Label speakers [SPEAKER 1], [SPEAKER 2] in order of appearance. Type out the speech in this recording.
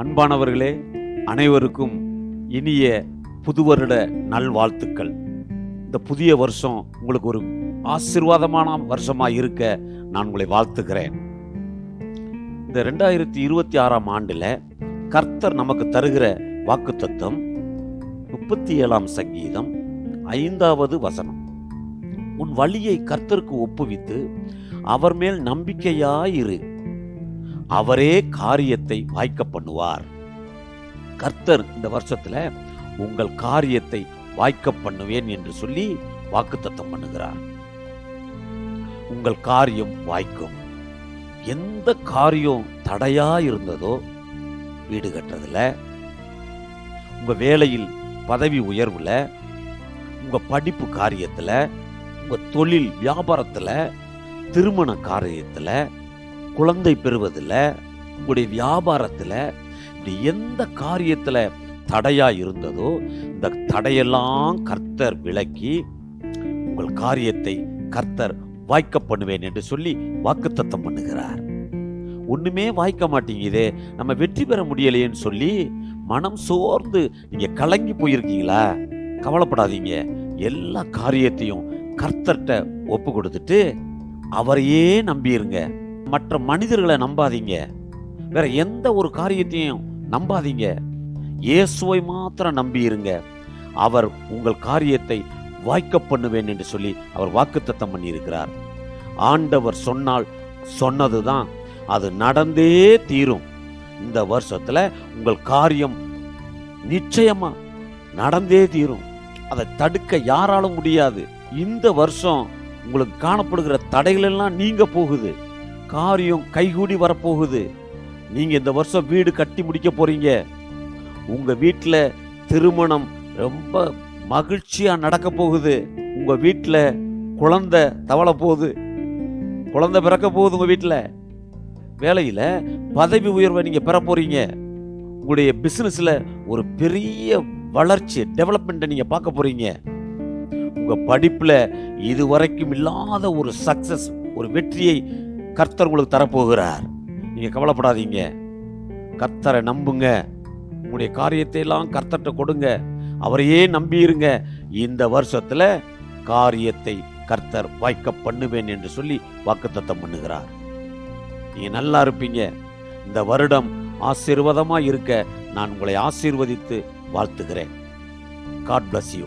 [SPEAKER 1] அன்பானவர்களே அனைவருக்கும் இனிய புதுவருட நல்வாழ்த்துக்கள். இந்த புதிய வருஷம் உங்களுக்கு ஒரு ஆசீர்வாதமான வருஷமாக இருக்க நான் உங்களை வாழ்த்துக்கிறேன் இந்த ரெண்டாயிரத்தி இருபத்தி ஆறாம் ஆண்டில் கர்த்தர் நமக்கு தருகிற வாக்குத்தத்தம் முப்பத்தி ஏழாம் சங்கீதம் ஐந்தாவது வசனம். உன் வழியை கர்த்தருக்கு ஒப்புவித்து அவர் மேல் நம்பிக்கையாயிரு அவரே காரியத்தை வாய்க்க பண்ணுவார் கர்த்தர் இந்த வருஷத்துல உங்கள் காரியத்தை வாய்க்க பண்ணுவேன் என்று சொல்லி வாக்குத்தத்தம் பண்ணுகிறார். உங்கள் காரியம் வாய்க்கும். எந்த காரியம் தடையா இருந்ததோ வீடு கட்டுறதுல உங்க வேலையில் பதவி உயர்வுல உங்க படிப்பு காரியத்துல உங்க தொழில் வியாபாரத்துல திருமண காரியத்துல குழந்தை பெறுவதில் உங்களுடைய வியாபாரத்தில் இப்படி எந்த காரியத்தில் தடையாக இருந்ததோ இந்த தடையெல்லாம் கர்த்தர் விளக்கி உங்கள் காரியத்தை கர்த்தர் வாய்க்க பண்ணுவேன் என்று சொல்லி வாக்குத்தத்தம் பண்ணுகிறார். ஒன்றுமே வாய்க்க மாட்டேங்குதே நம்ம வெற்றி பெற முடியலையேன்னு சொல்லி மனம் சோர்ந்து நீங்கள் கலங்கி போயிருக்கீங்களா? கவலைப்படாதீங்க. எல்லா காரியத்தையும் கர்த்தர்கிட்ட ஒப்பு கொடுத்துட்டு அவரையே நம்பியிருங்க. மற்ற மனிதர்களை நம்பாதீங்க. வேற எந்த ஒரு காரியத்தையும் நம்பாதீங்க. இயேசுவை மாத்திரம் நம்பியிருங்க. அவர் உங்கள் காரியத்தை வாய்க்க பண்ணுவேன் என்று சொல்லி அவர் வாக்குத்தத்தம் பண்ணியிருக்கிறார். ஆண்டவர் சொன்னால் சொன்னதுதான் அது நடந்தே தீரும். இந்த வருஷத்தில் உங்கள் காரியம் நிச்சயமா நடந்தே தீரும். அதை தடுக்க யாராலும் முடியாது. இந்த வருஷம் உங்களுக்கு காணப்படுகிற தடைகள் எல்லாம் நீங்க போகுது. காரியம் கைகூடி வரப்போகுது. நீங்க இந்த வருஷம் வீடு கட்டி முடிக்க போறீங்க. உங்க வீட்டில் திருமணம் ரொம்ப மகிழ்ச்சியா நடக்க போகுது. உங்க வீட்டில் குழந்தை தவள போகுது. குழந்தை பிறக்க போகுது உங்க வீட்டில் வேலையில் பதவி உயர்வை நீங்க பெற போறீங்க. உங்களுடைய பிசினஸ்ல ஒரு பெரிய வளர்ச்சி டெவலப்மெண்ட்டை நீங்க பார்க்க போறீங்க. உங்க படிப்புல இதுவரைக்கும் இல்லாத ஒரு சக்சஸ் ஒரு வெற்றியை கர்த்தர் உங்களுக்கு தரப்போகிறார். நீங்கள் கவலைப்படாதீங்க. கர்த்தரை நம்புங்க. உங்களுடைய காரியத்தை எல்லாம் கர்த்தர்கிட்ட கொடுங்க. அவரையே நம்பியிருங்க. இந்த வருஷத்தில் காரியத்தை கர்த்தர் வாய்க்க பண்ணுவேன் என்று சொல்லி வாக்குத்தத்தம் பண்ணுகிறார். நீங்கள் நல்லா இருப்பீங்க. இந்த வருடம் ஆசீர்வாதமாக இருக்க நான் உங்களை ஆசீர்வதித்து வாழ்த்துகிறேன். God bless you